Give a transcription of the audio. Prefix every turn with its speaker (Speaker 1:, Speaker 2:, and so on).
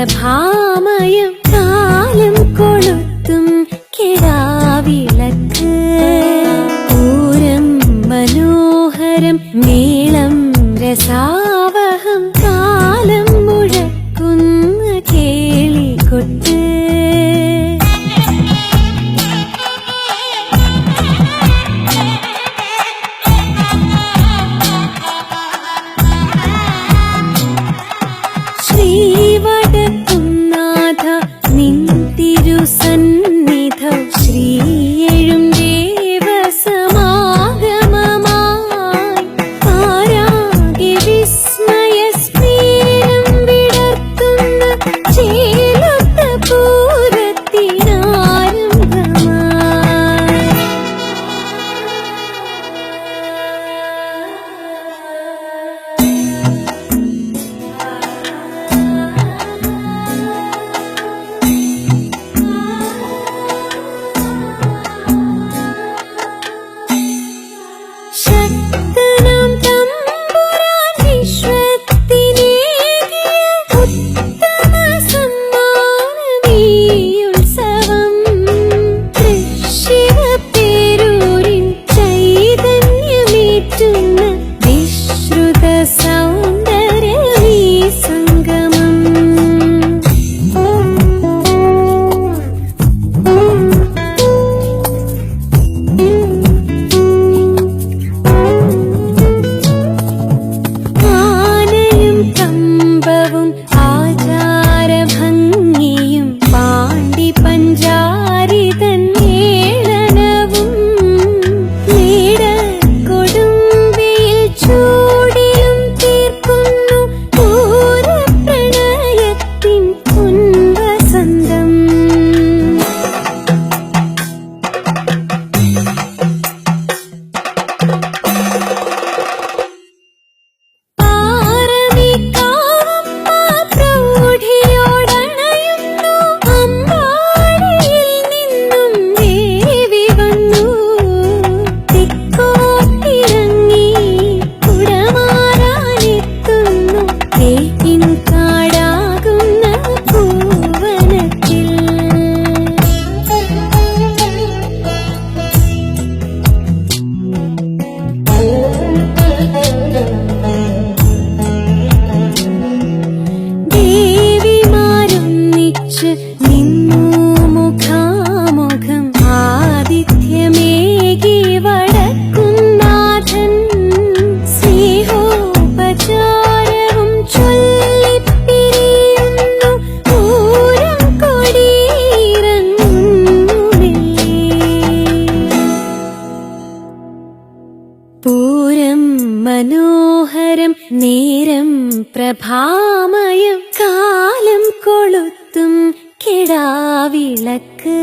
Speaker 1: പ്രഭാമയം കാലം കൊളുത്തും കിടാവിളക്ക്. പൂരം മനോഹരം നീളം രസാ श्री should മനോഹരം നേരം പ്രഭാമയം കാലം കൊളുത്തും കിടാവിളക്ക്.